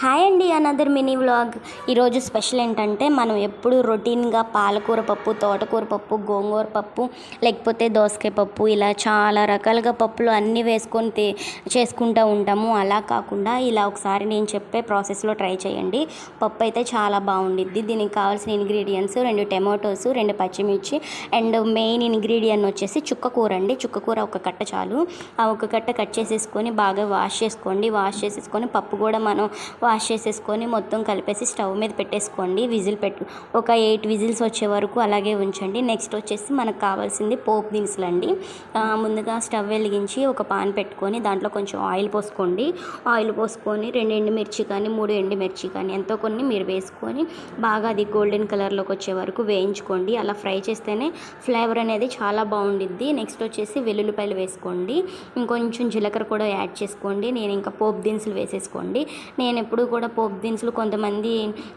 Hi అండి another mini vlog. ఈరోజు special ఏంటంటే మనం ఎప్పుడు రొటీన్గా పాలకూర పప్పు తోటకూర పప్పు గోంగూర పప్పు లేకపోతే దోసకాయ పప్పు ఇలా చాలా రకాలుగా పప్పులు అన్నీ వేసుకొని తే చేసుకుంటూ ఉంటాము. అలా కాకుండా ఇలా ఒకసారి నేను చెప్పే ప్రాసెస్లో ట్రై చేయండి. పప్పు అయితే చాలా బాగుండిద్ది. దీనికి కావాల్సిన ఇంగ్రీడియంట్స్ రెండు టమాటోస్ రెండు పచ్చిమిర్చి అండ్ మెయిన్ ఇంగ్రీడియంట్ వచ్చేసి చుక్క కూర అండి. చుక్కకూర ఒక కట్ట చాలు. ఆ ఒక కట్ట కట్ చేసేసుకొని బాగా వాష్ చేసుకోండి. వాష్ చేసేసుకొని పప్పు కూడా మనం వాష్ చేసేసుకొని మొత్తం కలిపేసి స్టవ్ మీద పెట్టేసుకోండి. విజిల్ పెట్టు ఒక ఎయిట్ విజిల్స్ వచ్చే వరకు అలాగే ఉంచండి. నెక్స్ట్ వచ్చేసి మనకు కావాల్సింది పోపు దినుసులు అండి. ముందుగా స్టవ్ వెలిగించి ఒక పాన్ పెట్టుకొని దాంట్లో కొంచెం ఆయిల్ పోసుకోండి. ఆయిల్ పోసుకొని రెండు ఎండుమిర్చి కానీ మూడు ఎండుమిర్చి కానీ ఎంతో కొన్ని మీరు వేసుకొని బాగా అది గోల్డెన్ కలర్లోకి వచ్చే వరకు వేయించుకోండి. అలా ఫ్రై చేస్తేనే ఫ్లేవర్ అనేది చాలా బాగుండిద్ది. నెక్స్ట్ వచ్చేసి వెల్లుల్లిపాయలు వేసుకోండి. ఇంకొంచెం జీలకర్ర కూడా యాడ్ చేసుకోండి. నేను ఇంకా పోపు దినుసులు వేసేసుకోండి. నేను ఎప్పుడు కూడా పోపు దినుసులు కొంతమంది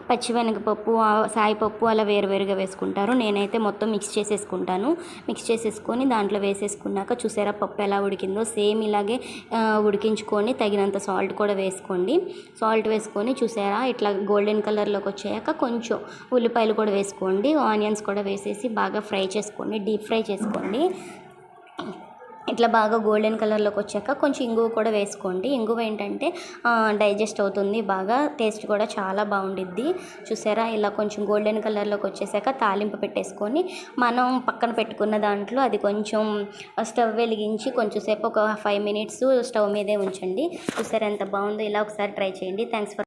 పచ్చివెనగపప్పు సాయిపప్పు అలా వేరువేరుగా వేసుకుంటారు. నేనైతే మొత్తం మిక్స్ చేసేసుకుంటాను. మిక్స్ చేసేసుకొని దాంట్లో వేసేసుకున్నాక చూసారా పప్పు ఎలా ఉడికిందో? సేమ్ ఇలాగే ఉడికించుకొని తగినంత సాల్ట్ కూడా వేసుకోండి. సాల్ట్ వేసుకొని చూసారా? ఇట్లా గోల్డెన్ కలర్లోకి వచ్చాక కొంచెం ఉల్లిపాయలు కూడా వేసుకోండి. ఆనియన్స్ కూడా వేసేసి బాగా ఫ్రై చేసుకోండి. డీప్ ఫ్రై చేసుకోండి. ఇట్లా బాగా గోల్డెన్ కలర్లోకి వచ్చాక కొంచెం ఇంగువ కూడా వేసుకోండి. ఇంగువ ఏంటంటే డైజెస్ట్ అవుతుంది. బాగా టేస్ట్ కూడా చాలా బాగుండిద్ది. చూసారా? ఇలా కొంచెం గోల్డెన్ కలర్లోకి వచ్చేసాక తాలింపు పెట్టేసుకొని మనం పక్కన పెట్టుకున్న దాంట్లో అది కొంచెం స్టవ్ వెలిగించి కొంచెం సేపు ఒక ఫైవ్ మినిట్స్ స్టవ్ మీదే ఉంచండి. చూసారా? ఎంత బాగుందో. ఇలా ఒకసారి ట్రై చేయండి. Thanks for